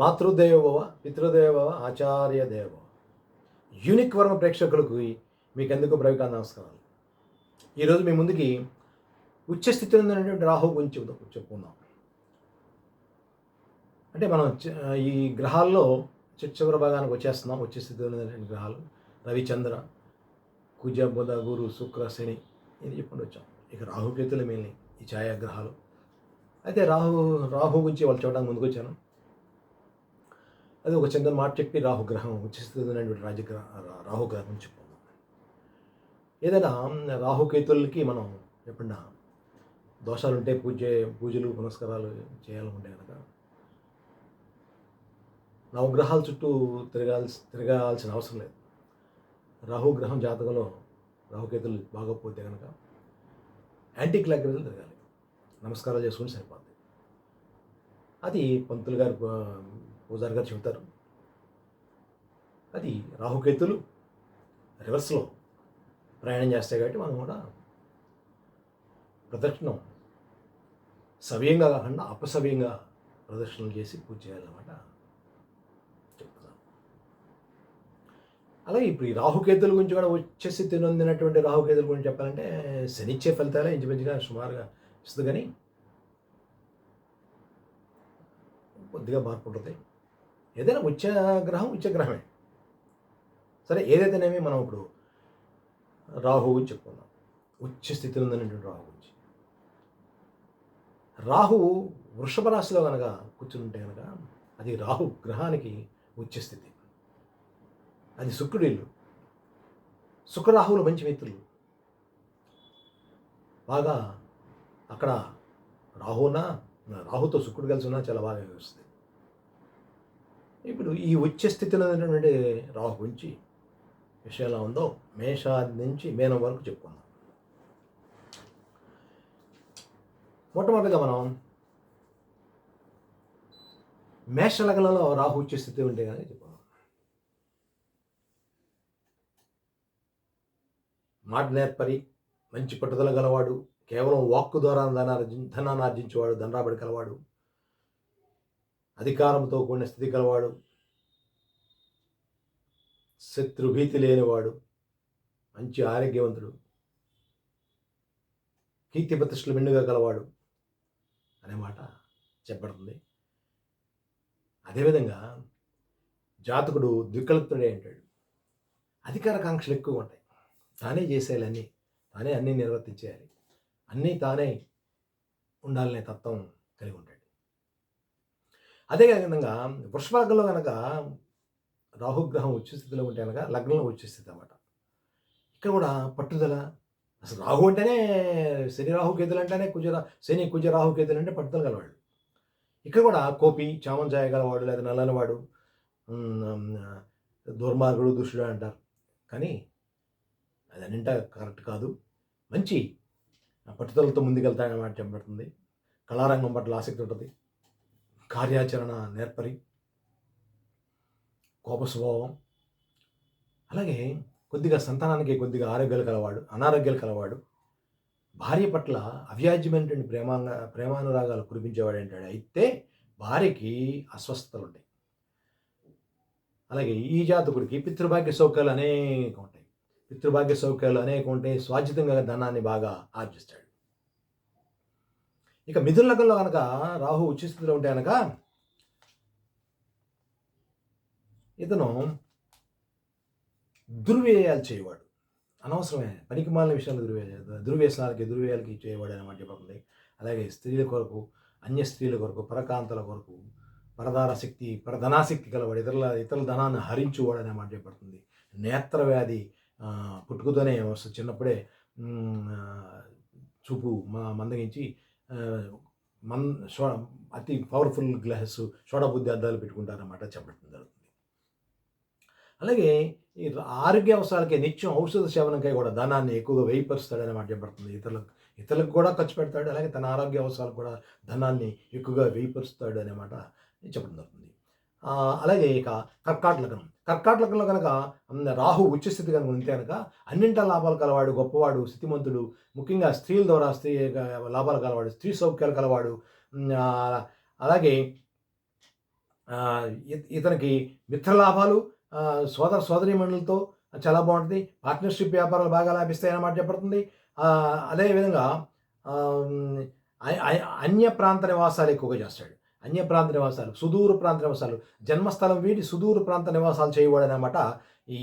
మాతృదేవోభవ పితృదేవోభవ ఆచార్య దేవోభవ యూనిక్ వర్మ ప్రేక్షకులకు మీకు ఎందుకు బ్రవికాంత నమస్కారాలు? ఈరోజు మీ ముందుకి ఉచ్చ స్థితిలో ఉన్నటువంటి రాహు గురించి చెప్పుకుందాం. అంటే మనం ఈ గ్రహాల్లో చిట్ట చివరి భాగానికి వచ్చేస్తున్నాం. వచ్చే స్థితిలో ఉన్నటువంటి గ్రహాలు. రవిచంద్ర కుజ బుధ గురు శుక్ర శని ఇది చెప్పుకుంటూ వచ్చాం. ఇక రాహుకేతులు మిగిలినాయి ఈ ఛాయాగ్రహాలు. అయితే రాహు రాహు గురించి వాళ్ళు చూడడానికి ముందుకు వచ్చాను అది ఒక చిన్న మాట చెప్పి రాహుగ్రహం ఉచ్చిస్తున్నటువంటి రాజగ్రహ రాహుగ్రహం గురించి చెప్పుకుందాం. ఏదైనా రాహుకేతులకి మనం ఎప్పుడన్నా దోషాలు ఉంటే పూజ పూజలు పునస్కారాలు చేయాలనుకుంటే కనుక నవగ్రహాల చుట్టూ తిరగాల్సి తిరగాల్సిన అవసరం లేదు. రాహుగ్రహం జాతకంలో రాహుకేతులు బాగోకపోతే కనుక యాంటీ క్లాక్రేతులు తిరగాలి. నమస్కారాలు చేసుకుని సరిపోద్ది. అది పంతులు గారు పూజారి గారు చెబుతారు. అది రాహుకేతులు రివర్స్లో ప్రయాణం చేస్తాయి కాబట్టి మనం కూడా ప్రదక్షిణం సవ్యంగా కాకుండా అపసవ్యంగా ప్రదర్శనలు చేసి పూజ చేయాలన్నమాట. చెప్తున్నాను. అలాగే ఇప్పుడు ఈ రాహుకేతుల గురించి కూడా వచ్చేసి తినొందినటువంటి రాహుకేతుల గురించి చెప్పాలంటే శనిచ్చే ఫలితాలే ఇంచుమించుగా సుమారుగా ఇస్తుంది కానీ కొద్దిగా మార్పు ఉంటుంది ఏదైనా ఉచ్చ గ్రహం ఉచ్చ గ్రహమే సరే ఏదైతేనేమి మనం ఇప్పుడు రాహు అని చెప్పుకున్నాం. ఉచ్చ స్థితిలో ఉందనేటువంటి రాహు గురించి. రాహు వృషభ రాశిలో కనుక కూర్చుని ఉంటే కనుక అది రాహు గ్రహానికి ఉచ్చ స్థితి. అది శుక్రుడు ఇల్లు. శుక్రరాహువులు మంచి మిత్రులు. బాగా అక్కడ రాహునా రాహుతో శుక్రుడు కలిసి ఉన్నా చాలా బాగా వస్తుంది ఇప్పుడు ఈ వచ్చే స్థితిలో ఉన్నటువంటి రాహు గురించి విషయం ఎలా ఉందో మేషాది నుంచి మేనం వరకు చెప్పుకుందాం. మొట్టమొదటిగా మనం మేషలగ్నంలో రాహు వచ్చే స్థితి ఉంటే కానీ చెప్పుకుందాం. మాట నేర్పరి మంచి పట్టుదల గలవాడు కేవలం వాక్కు ద్వారా ధనార్జి ధనాన్ని ఆర్జించేవాడు ధనరాబడి కలవాడు అధికారంతో కూడిన స్థితి గలవాడు శత్రుభీతి లేనివాడు మంచి ఆరోగ్యవంతుడు కీర్తి ప్రతిష్టలు మెండుగా గలవాడు అనే మాట చెప్పబడుతుంది. అదేవిధంగా జాతకుడు ద్వికల్పుడే అంటాడు అధికార కాంక్షలు ఎక్కువ ఉంటాయి. తానే చేసేయాలి అన్నీ తానే అన్నీ నిర్వర్తించేయాలి. అన్నీ తానే ఉండాలనే తత్వం కలిగి ఉంటాడు. అదే విధంగా వృషభలగ్నంలో కనుక రాహుగ్రహం వచ్చే స్థితిలో ఉంటే కనుక లగ్నంలో వచ్చే స్థితి అనమాట ఇక్కడ కూడా పట్టుదల అసలు రాహు అంటేనే శని రాహు కేతులు అంటేనే కుజ శని కుజ రాహు కేతులు అంటే పట్టుదల గలవాడు ఇక్కడ కూడా కోపి చామం చేయగలవాడు లేదా నల్లనివాడు దుర్మార్గుడు దుష్టుడు అంటారు. కానీ అది అన్నింట కరెక్ట్ కాదు. మంచి పట్టుదలతో ముందుకెళ్తాయన్నమాట చెప్పబడుతుంది. కళారంగం పట్ల ఆసక్తి ఉంటుంది. కార్యాచరణ నేర్పరి కోప స్వభావం అలాగే కొద్దిగా సంతానానికి కొద్దిగా ఆరోగ్యాలు కలవాడు అనారోగ్యాలు కలవాడు భార్య పట్ల అవ్యాజ్యమైనటువంటి ప్రేమాంగ ప్రేమానురాగాలు కురిపించేవాడు ఏంటాడు అయితే భార్యకి అస్వస్థతలు ఉంటాయి అలాగే ఈ జాతకుడికి పితృభాగ్య సౌఖ్యాలు అనేక ఉంటాయి. పితృభాగ్య సౌఖ్యాలు అనేక ఉంటాయి స్వాధ్యతంగా ధనాన్ని బాగా ఆర్జిస్తాడు. ఇక మిథున లగ్నంలో కనుక రాహు ఉచిస్థితిలో ఉంటే కనుక ఇతను దుర్వ్యయాలు చేయవాడు. అనవసరమే పనికి మాలిన విషయాలు దుర్వ్యయ దుర్వ్యసనాలకి దుర్వ్యయాలకి చేయవాడు అనమాట చెప్పబడింది. అలాగే స్త్రీల కొరకు అన్య స్త్రీల కొరకు పరకాంతల కొరకు పరదార శక్తి పరధనాశక్తి గలవాడు ఇతరుల ఇతరుల ధనాన్ని హరించువాడు అనే మాట చెప్పబడుతుంది. నేత్ర వ్యాధి పుట్టుకతోనే వస్తుంది. చిన్నప్పుడే చూపు మందగించి మన్ అతి పవర్ఫుల్ గ్లాస్ సోడా బుద్ధి అద్దాలు పెట్టుకుంటారన్నమాట చెప్పడం జరుగుతుంది. అలాగే ఈ ఆరోగ్య అవసరాలకి నిత్యం ఔషధ సేవనకై కూడా ధనాన్ని ఎక్కువగా వ్యయపరుస్తాడని మాట చెప్పబడుతుంది. ఇతరులకు ఇతరులకు కూడా ఖర్చు పెడతాడు. అలాగే తన ఆరోగ్య అవసరాలకు కూడా ధనాన్ని ఎక్కువగా వేయపరుస్తాడు అనే మాట చెప్పడం జరుగుతుంది. అలాగే ఇక కర్కాట లగ్నం. కర్కాటకంలో కనుక ఉమ్, రాహు ఉచ్చస్థితి కనుక ఉంటే కనుక అన్నింట లాభాలు కలవాడు గొప్పవాడు స్థితిమంతుడు ముఖ్యంగా స్త్రీల ద్వారా స్త్రీ లాభాలు కలవాడు స్త్రీ సౌఖ్యాలు కలవాడు అలాగే ఇతనికి మిత్రలాభాలు లాభాలు సోదర సోదరీమణులతో చాలా బాగుంటుంది. పార్ట్నర్షిప్ వ్యాపారాలు బాగా లాభిస్తాయి అన్నమాట చెప్పబడుతుంది. అదేవిధంగా అన్య ప్రాంత నివాసాలు ఎక్కువగా చేస్తాడు. అన్య ప్రాంత నివాసాలు సుదూర ప్రాంత నివాసాలు జన్మస్థలం వీటి సుదూర ప్రాంత నివాసాలు చేయవాడనమాట ఈ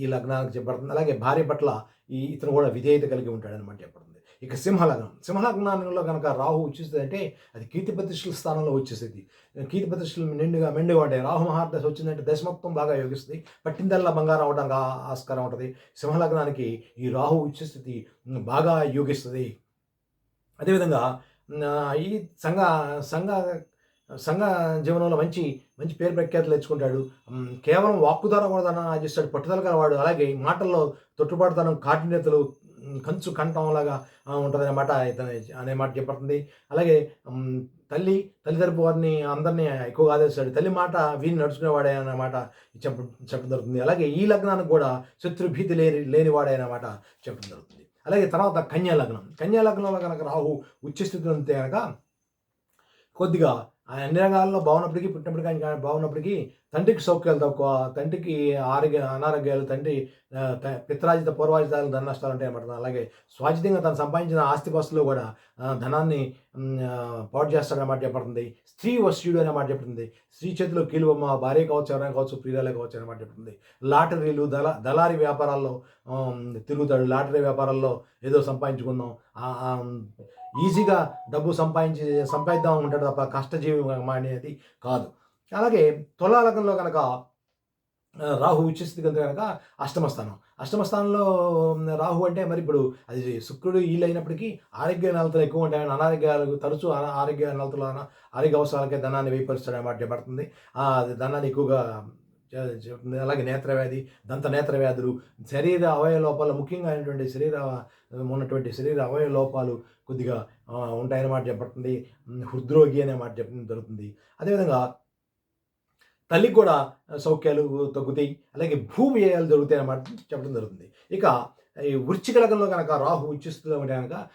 ఈ లగ్నానికి చెప్పబడుతుంది. అలాగే భార్య పట్ల ఈ ఇతను కూడా విధేయత కలిగి ఉంటాడనమాట చెప్పబడుతుంది. ఇక సింహలగ్నం. సింహలగ్నంలో కనుక రాహు వచ్చేస్తుంది అంటే అది కీర్తి ప్రతిష్టల స్థానంలో వచ్చేసేది. కీర్తి ప్రతిష్టలు నిండుగా మెండుగా ఉంటాయి. రాహు మహాదశ వచ్చిందంటే దశ మొత్తం బాగా యోగిస్తుంది. పట్టిందల్లా బంగారం అవడానికి ఆస్కారం ఉంటుంది. సింహలగ్నానికి ఈ రాహు ఉచ్చస్థితి బాగా యోగిస్తుంది. అదేవిధంగా ఈ సంఘ సంఘ సంఘ జీవనంలో మంచి మంచి పేరు ప్రఖ్యాతులు తెచ్చుకుంటాడు. కేవలం వాక్కు ద్వారా కూడా తన చేస్తాడు. పట్టుదల గలవాడు. అలాగే మాటల్లో తొట్టుబాటుతనం కాఠిన్యతలు కంచు కంఠం లాగా ఉంటుంది అనమాట అనే మాట చెప్పబడుతుంది. అలాగే తల్లి తల్లిదండ్రుల వారిని అందరినీ ఎక్కువగా ఆదేశాడు తల్లి మాట వీని నడుచుకునేవాడే అన్నమాట చెప్ప చెప్పడం జరుగుతుంది. అలాగే ఈ లగ్నానికి కూడా శత్రుభీతి లేని లేనివాడే అన్నమాట చెప్పడం జరుగుతుంది. అలాగే తర్వాత కన్యా లగ్నం కన్యా లగ్నంలో కనుక రాహు ఉచ్చస్థితి ఉంటే కనుక కొద్దిగా ఆ అన్ని రంగాల్లో బాగున్నప్పటికీ పుట్టినప్పటికీ ఆయన బాగున్నప్పటికీ తండ్రికి సౌఖ్యాలు తక్కువ తండ్రికి ఆరోగ్య అనారోగ్యాలు తండ్రి పిత్రాజిత పూర్వాజితాలు ధన నష్టాలు ఉంటాయి అన్నమాట. అలాగే స్వాజితంగా తను సంపాదించిన ఆస్తిపాస్తులు కూడా ధనాన్ని పాటు చేస్తాడన్నమాట చెప్పబడుతుంది. స్త్రీ వశ్యుడు అనే మాట చెప్తుంది స్త్రీ చేతిలో కీలుబొమ్మ భార్య కావచ్చు ఎవరైనా కావచ్చు ప్రియురాలే కావచ్చు అన్నమాట చెప్తుంది లాటరీలు దళ దళారీ వ్యాపారాల్లో తిరుగుతాడు. లాటరీ వ్యాపారాల్లో ఏదో సంపాదించుకుందాం. ఈజీగా డబ్బు సంపాదించి సంపాదిద్దాం ఉంటాడు తప్ప కష్టజీవి అనేది కాదు. అలాగే తులాలకంలో కనుక రాహు ఉచ్చస్థితి కనుక కనుక అష్టమ స్థానం అష్టమ స్థానంలో రాహు అంటే మరి ఇప్పుడు అది శుక్రుడు ఈళ్ళు అయినప్పటికీ ఆరోగ్య నలతలు ఎక్కువ ఉంటాయని అనారోగ్యాలు తరచూ ఆరోగ్య నలతలు ఆరోగ్య అవసరాలకే ధనాన్ని వేయపరుస్తాడు అన్నమాట పడుతుంది. ఆ, ధనాన్ని ఎక్కువగా అలాగే నేత్రవ్యాధి దంత నేత్ర వ్యాధులు శరీర అవయవ లోపాలు ముఖ్యంగా అయినటువంటి శరీర ఉన్నటువంటి శరీర అవయవ లోపాలు కొద్దిగా ఉంటాయన్నమాట చెప్పబడుతుంది. హృద్రోగి అనే మాట చెప్పడం జరుగుతుంది. అదేవిధంగా తల్లికి కూడా సౌఖ్యాలు తగ్గుతాయి అలాగే భూ వ్యయాలు జరుగుతాయి అన్నమాట చెప్పడం జరుగుతుంది. ఇక ఈ వృశ్చిక లగ్నంలో కనుక రాహు ఉచ్చిస్తులో కనుక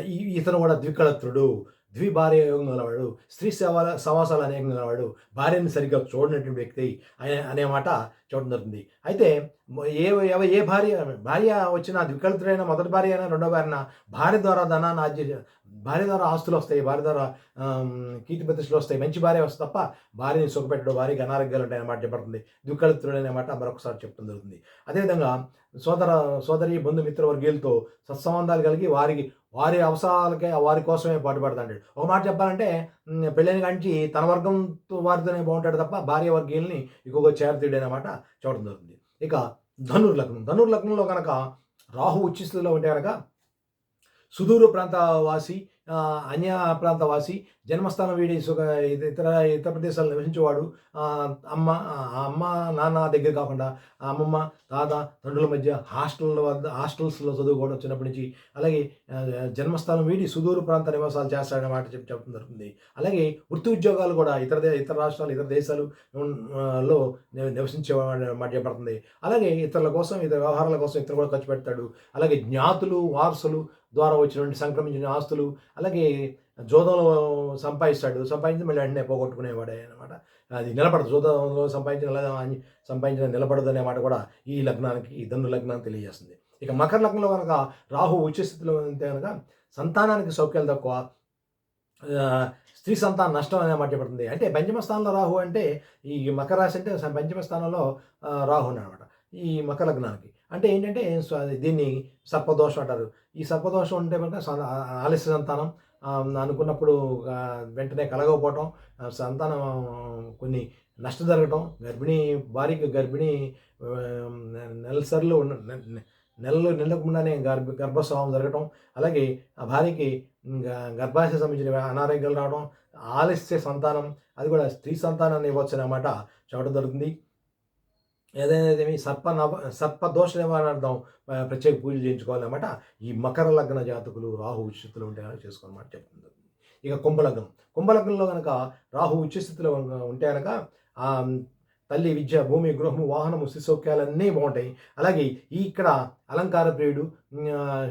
ఈ- ఇతను కూడా ద్వికళత్రుడు. ద్విభార్య యోగం గలవాడు స్త్రీ సవాల సమాసాల అనేకం గలవాడు భార్యను సరిగ్గా చూడనటువంటి వ్యక్తి అనే అనే మాట చూడడం జరుగుతుంది. అయితే ఏ ఏ భార్య భార్య వచ్చిన ద్వికళత్రుడైన మొదటి భార్య అయినా రెండో భార్య భార్య ద్వారా ధనాన్ని ఆర్జి భార్య ద్వారా ఆస్తులు వస్తాయి భార్య ద్వారా కీర్తి ప్రతిష్టలు వస్తాయి. మంచి భార్య వస్తే తప్ప భార్యని సుఖపెట్టడం భార్యకి అనారోగ్యాలు ఉంటాయి అన్నమాట చెప్పబడుతుంది. దుఃఖలుతుడు అనే మాట మరొకసారి చెప్పడం జరుగుతుంది. అదేవిధంగా సోదర సోదరి బంధుమిత్ర వర్గీయులతో సత్సంబంధాలు కలిగి వారికి వారి అవసరాలకే వారి కోసమే పాటుపడతాడు ఒక మాట చెప్పాలంటే పెళ్ళైన కాంచి తన వర్గంతో వారితోనే బాగుంటాడు తప్ప భార్య వర్గీయుల్ని ఎక్కువగా చేరతీయడం అన్నమాట చూడడం జరుగుతుంది. ఇక ధనుర్లగ్నం. ధనుర్లగ్నంలో కనుక రాహు ఉచ్చిస్థితిలో ఉంటే కనుక సుదూర ప్రాంత వాసి అన్య ప్రాంత వాసి జన్మస్థానం వీడి సుఖ ఇత- ఇతర ఇతర ప్రదేశాలు నివసించేవాడు అమ్మ ఆ అమ్మ నాన్న దగ్గర కాకుండా ఆ అమ్మమ్మ తాత తండ్రుల మధ్య హాస్టల్ వద్ద హాస్టల్స్లో చదువుకోవడం చిన్నప్పటి నుంచి అలాగే జన్మస్థానం వీడి సుదూర ప్రాంత నివాసాలు చేస్తాడనే మాట చెప్పి చెప్పడం జరుగుతుంది. అలాగే వృత్తి ఉద్యోగాలు కూడా ఇతర దే- ఇతర రాష్ట్రాలు ఇతర దేశాలు లో ని- నివసించే మాట చెప్పబడుతుంది. అలాగే ఇతరుల కోసం ఇతర వ్యవహారాల కోసం ఇతరులు కూడా ఖర్చు పెడతాడు. అలాగే జ్ఞాతులు వారసులు ద్వారా వచ్చినటువంటి సంక్రమించిన ఆస్తులు అలాగే జోదంలో సంపాదిస్తాడు. సంపాదించి మళ్ళీ వెంటనే పోగొట్టుకునేవాడే అనమాట అది నిలబడదు. జోదంలో సంపాదించిన సంపాదించిన నిలబడదు అనే మాట కూడా ఈ లగ్నానికి ఈ ధను లగ్నానికి తెలియజేస్తుంది. ఇక మకర లగ్నంలో కనుక రాహు ఉచ్చస్థితిలో ఉంటే కనుక సంతానానికి సౌఖ్యాలు తక్కువ స్త్రీ సంతాన నష్టం అనే మాట చెప్పబడుతుంది. అంటే పంచమ స్థానంలో రాహు అంటే ఈ మకర రాశి అంటే పంచమ స్థానంలో రాహు అనమాట ఈ మకర లగ్నానికి. అంటే ఏంటంటే దీన్ని సర్పదోషం అంటారు. ఈ సర్పదోషం ఉంటే కనుక స- ఆలస్య సంతానం. అనుకున్నప్పుడు వెంటనే కలగకపోవటం సంతానం కొన్ని నష్టం జరగటం గర్భిణీ భార్యకి గర్భిణీ నెలసర్లు నెలలు నిండకుండానే గర్భ గర్భస్రావం జరగటం అలాగే ఆ భార్యకి గర్భాశయ సంబంధించిన అనారోగ్యాలు రావడం ఆలస్య సంతానం అది కూడా స్త్రీ సంతానాన్ని ఇవ్వచ్చు అన్నమాట చెప్పడం జరుగుతుంది. ఏదైనా సర్ప నవ సర్ప దోష నివారణార్థం ప్రత్యేక పూజలు చేయించుకోవాలన్నమాట. ఈ మకర లగ్న జాతకులు రాహు ఉచితులు ఉంటాయని కనుక చేసుకోవాలన్నమాట చెప్తుంది. ఇక కుంభలగ్నం. కుంభలగ్నంలో కనుక రాహు ఉచ్చస్థితిలో ఉంటే కనుక తల్లి విద్య భూమి గృహము వాహనము శిశౌక్యాలన్నీ బాగుంటాయి. అలాగే ఈ ఇక్కడ అలంకార ప్రియుడు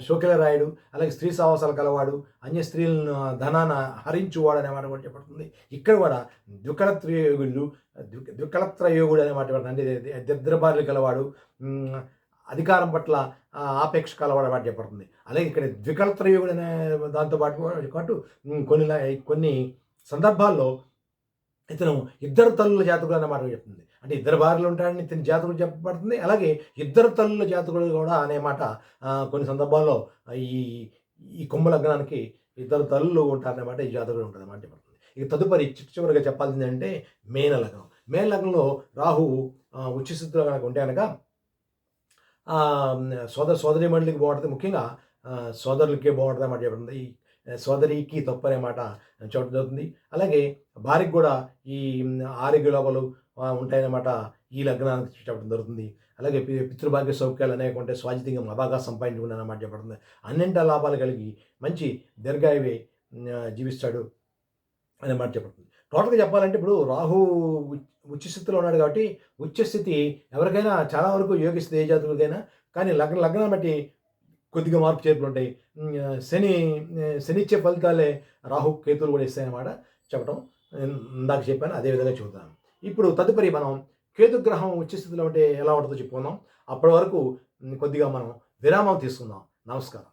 శోకిల రాయుడు అలాగే స్త్రీ సావాసాలు కలవాడు అన్య స్త్రీలను ధనాన హరించువాడు అనే మాట కూడా చెప్పబడుతుంది. ఇక్కడ కూడా ద్వికళత్ర యోగులు అనే మాట పడుతుంది అంటే ఇది దరిద్రబారులు కలవాడు అధికారం పట్ల ఆపేక్ష కలవాడు మాట చెప్పబడుతుంది. అలాగే ఇక్కడ ద్వికలత్రయోగుడు అనే దాంతో పాటు పాటు కొన్ని కొన్ని సందర్భాల్లో ఇతను ఇద్దరు తల్లుల జాతకుడు అనే మాట చెప్తుంది. అంటే ఇద్దరు భార్యలు ఉంటాడని ఇతని జాతకుడు చెప్పబడుతుంది. అలాగే ఇద్దరు తల్లుల జాతకుడు కూడా అనే మాట కొన్ని సందర్భాల్లో ఈ ఈ కుంభ లగ్నానికి ఇద్దరు తల్లులు ఉంటారన్నమాట ఈ జాతకుడు ఉంటుంది అన్నమాట చెప్పబడుతుంది ఇక తదుపరి చివరిగా చెప్పాల్సింది అంటే మేన లగ్నం. మేన లగ్నంలో రాహువు ఉచ్చస్థితిలో కనుక ఉంటే కనుక సోదర సోదరి మండలికి బాగుంటుంది ముఖ్యంగా సోదరులకే బాగుంటుంది అన్నమాట చెప్పబడుతుంది ఈ సోదరికి తప్పు అనే మాట చూడటం జరుగుతుంది అలాగే భార్యకు కూడా ఈ ఆరోగ్య లోపాలు ఉంటాయన్నమాట ఈ లగ్నానికి చెప్పడం జరుగుతుంది అలాగే పితృభాగ్య సౌఖ్యాలు అనేవి ఉంటే స్వాజితంగా బాగా అన్నమాట చెప్పబడుతుంది అన్నింటి లాభాలు కలిగి మంచి దీర్ఘాయువే జీవిస్తాడు అనే మాట చెప్పబడుతుంది టోటల్గా చెప్పాలంటే ఇప్పుడు రాహు ఉచ్చస్థితిలో స్థితిలో ఉన్నాడు కాబట్టి ఉచ్చస్థితి ఎవరికైనా చాలా వరకు యోగిస్తుంది ఏ జాతులకైనా కానీ లగ్న లగ్నం బట్టి కొద్దిగా మార్పు చేర్పులు ఉంటాయి. శని శని ఇచ్చే ఫలితాలే రాహు కేతులు కూడా ఇస్తాయన్నమాట చెప్పడం ఇందాక చెప్పాను అదే విధంగా చెబుతాను ఇప్పుడు తదుపరి మనం కేతు గ్రహం స్థితిలో ఉంటే ఎలా ఉంటుందో చెప్పుకుందాం. అప్పటి వరకు కొద్దిగా మనం విరామం తీసుకుందాం. నమస్కారం.